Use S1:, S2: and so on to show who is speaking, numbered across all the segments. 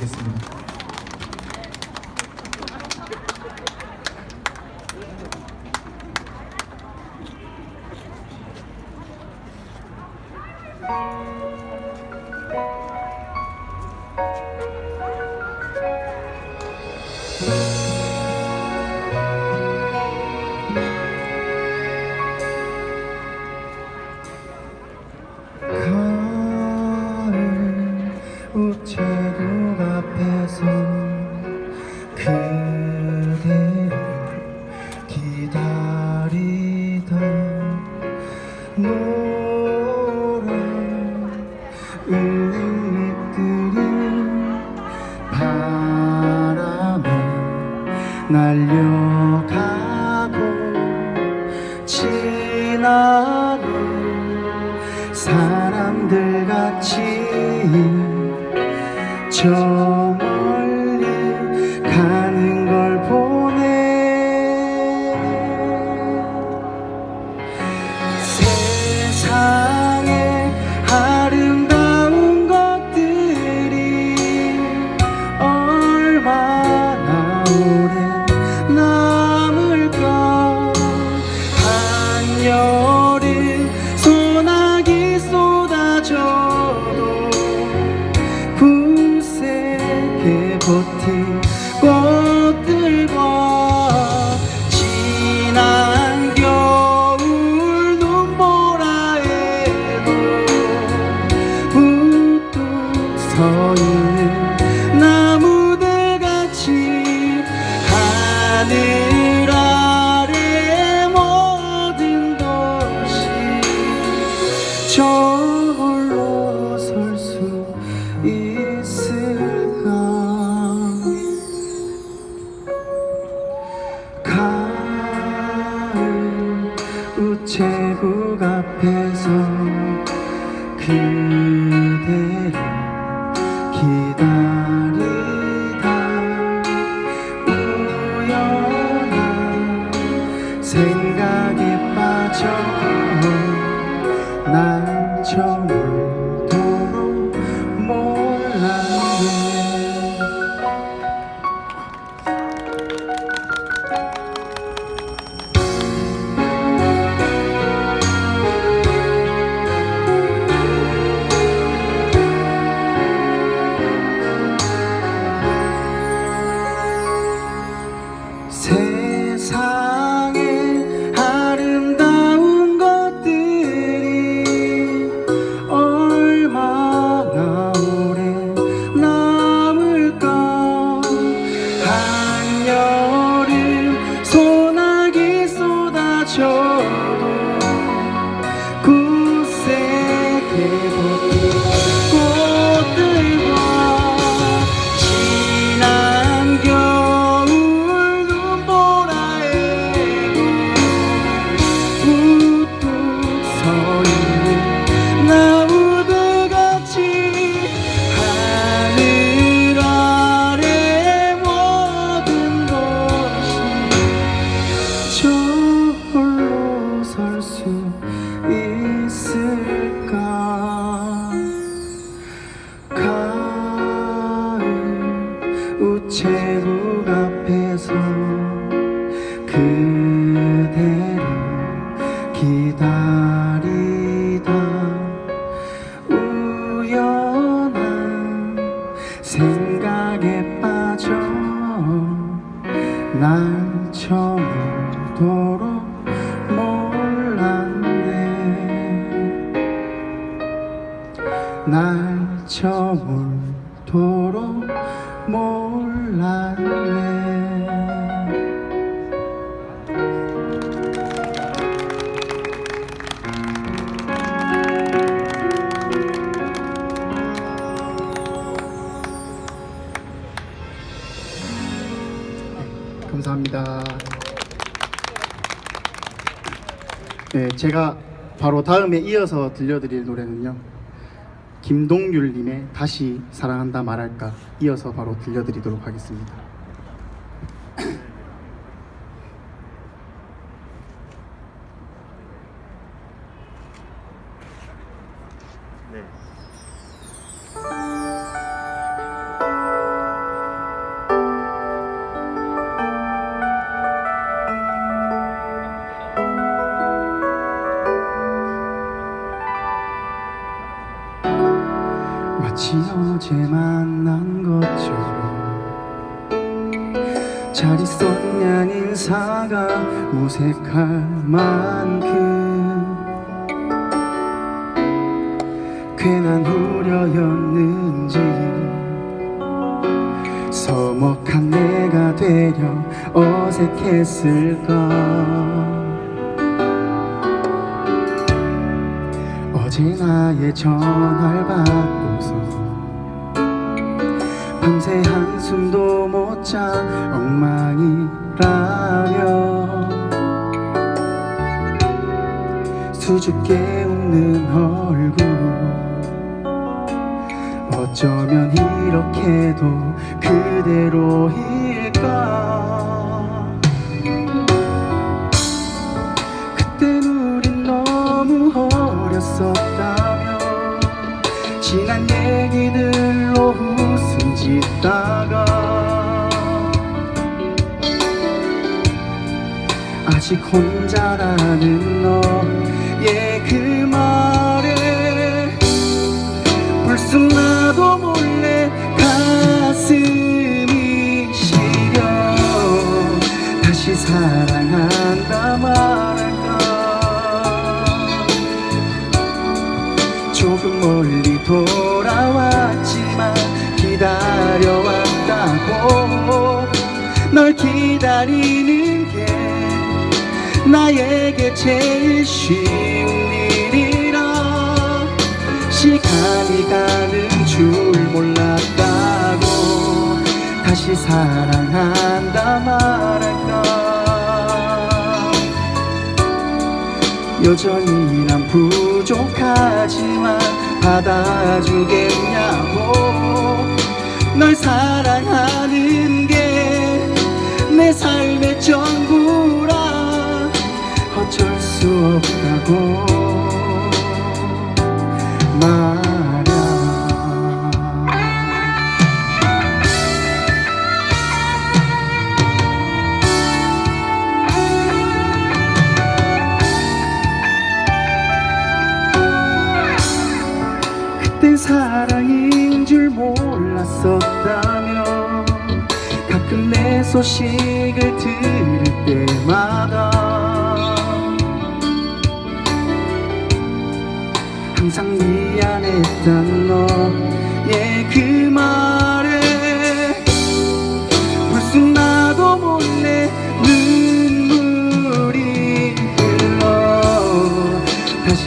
S1: 하겠습니다. more. 거인 나무들 같이 하늘 생각에 빠져 사라져 날 처음 도로 몰랐네. 날 처음 도로 몰랐네. 네, 제가 바로 다음에 이어서 들려드릴 노래는요. 김동률님의 다시 사랑한다 말할까 이어서 바로 들려드리도록 하겠습니다. 생각난 것처럼 잘 있었냐 인사가 무색할 만큼 괜한 우려였는지 서먹한 내가 되려 어색했을까? 어제 나의 전화를 받고서 밤새 한숨도 못자 엉망이라며 수줍게 웃는 얼굴. 어쩌면 이렇게도 그대로일까? 그땐 우린 너무 어렸었다며 지난 짓다가 아직 혼자라는 너의 그 말에 불쑥 나도 몰래 가슴이 시려. 다시 사랑 기다리는 게 나에게 제일 쉬운 일이라. 시간이 가는 줄 몰랐다고 다시 사랑한다 말할까. 여전히 난 부족하지만 받아주겠냐고 널 사랑하는 게 내 삶의 전부라 어쩔 수 없다고. 말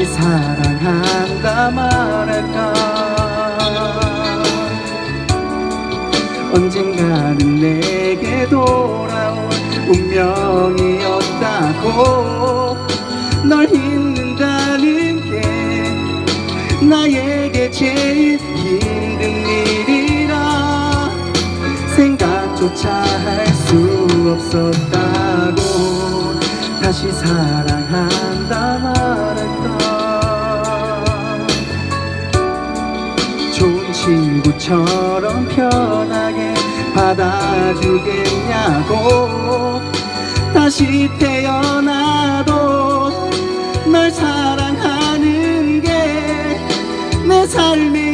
S1: 다시 사랑한다 말할까? 언젠가는 내게 돌아올 운명이었다고 널 잊는다는 게 나에게 제일 힘든 일이라 생각조차 할 수 없었다고 다시 사랑한 친구처럼 편하게 받아주겠냐고. 다시 태어나도 널 사랑하는 게 내 삶의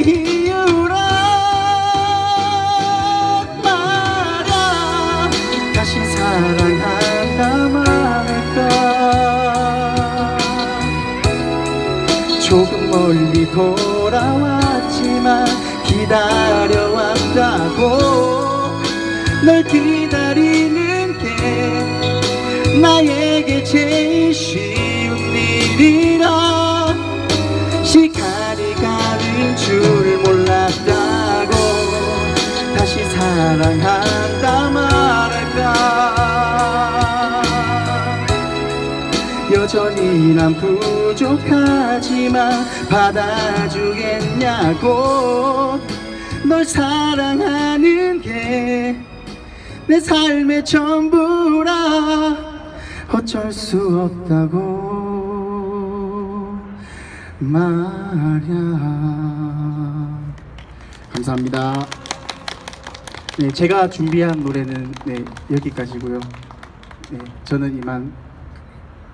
S1: 널 기다리는 게 나에게 제일 쉬운 일이라 시간이 가는 줄 몰랐다고 다시 사랑한다 말할까? 여전히 난 부족하지만 받아주겠냐고 널 사랑하는 게 내 삶의 전부라 어쩔 수 없다고 말야. 감사합니다. 네, 제가 준비한 노래는 네, 여기까지고요. 네, 저는 이만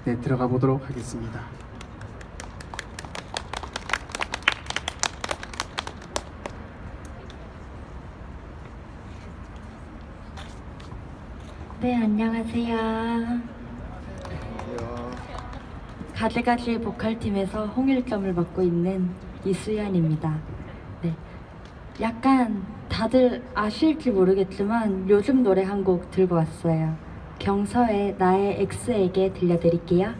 S1: 네, 들어가 보도록 하겠습니다.
S2: 네, 안녕하세요. 가지가지 보컬팀에서 홍일점을 맡고 있는 이수연입니다. 네. 약간 다들 아실지 모르겠지만 요즘 노래 한 곡 들고 왔어요. 경서의 나의 X에게 들려드릴게요.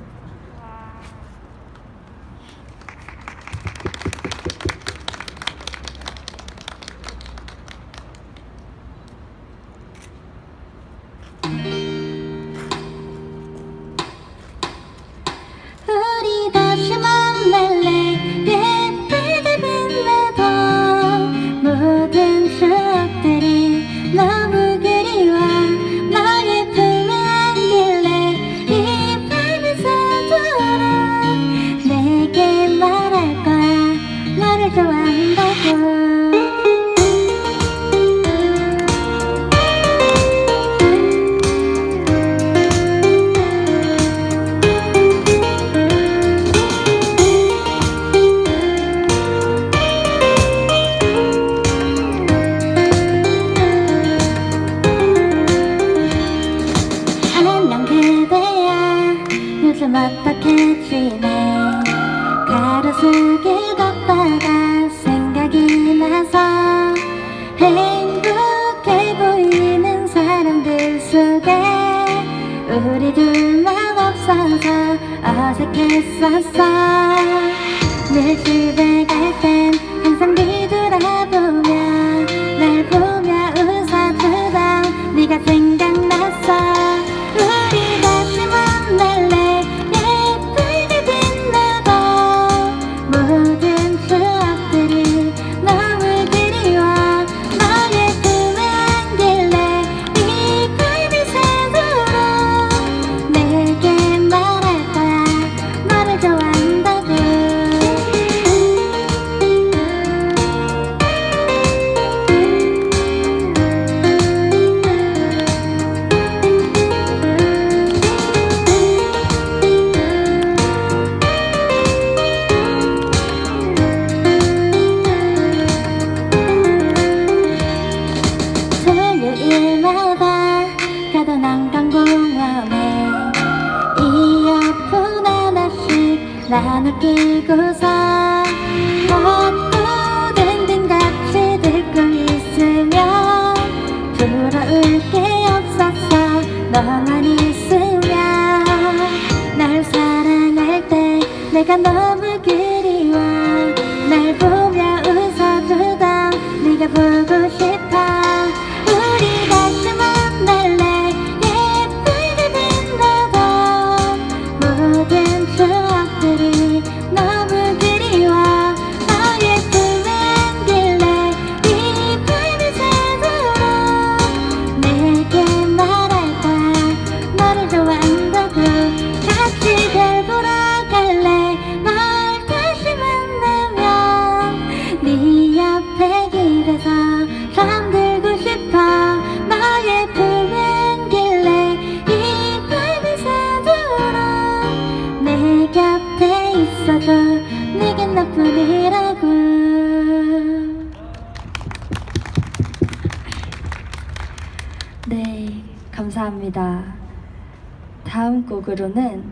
S2: 다음 곡으로는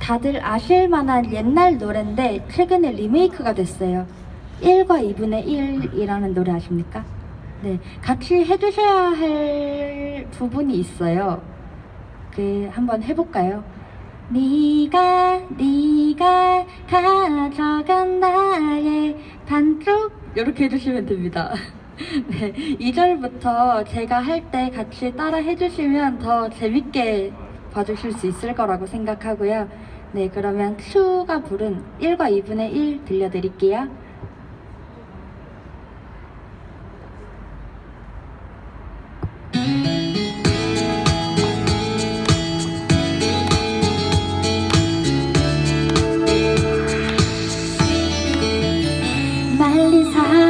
S2: 다들 아실 만한 옛날 노래인데 최근에 리메이크가 됐어요. 1과 2분의 1이라는 노래 아십니까? 네, 같이 해주셔야 할 부분이 있어요. 그 한번 해볼까요? 네가 네가 가져간 나의 반쪽 이렇게 해주시면 됩니다. 네, 2절부터 제가 할 때 같이 따라 해주시면 더 재밌게 봐주실 수 있을 거라고 생각하고요. 네, 그러면 추가 부른 1과 2분의 1 들려드릴게요. 멀리서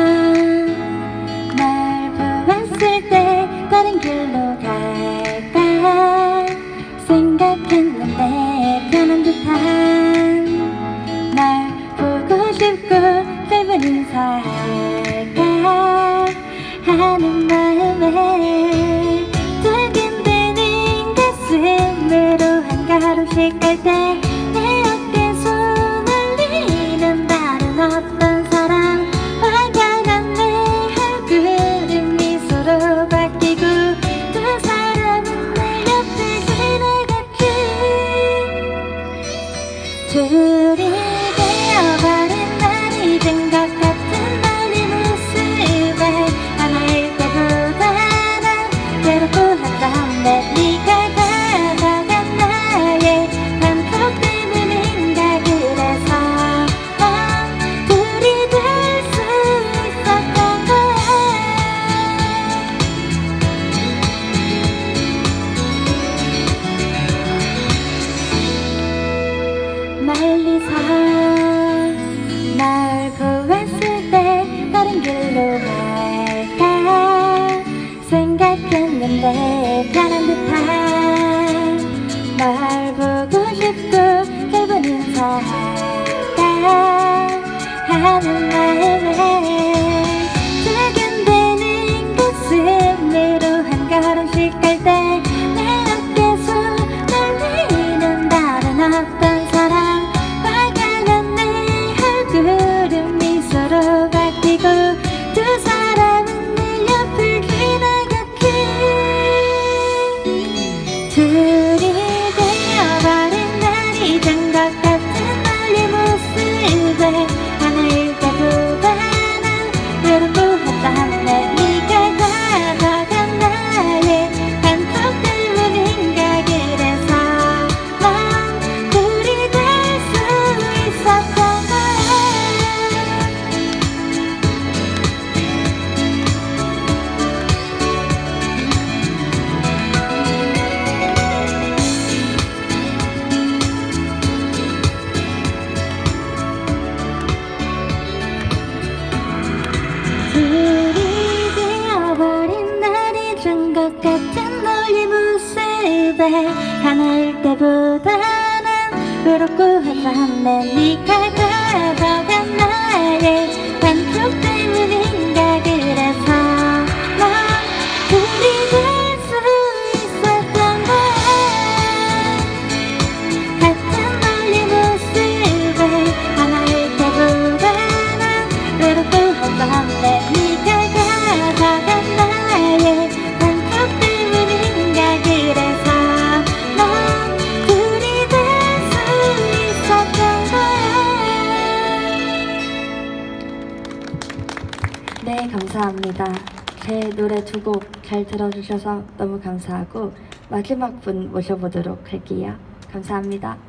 S2: 잘 들어주셔서 너무 감사하고 마지막 분 모셔보도록 할게요. 감사합니다.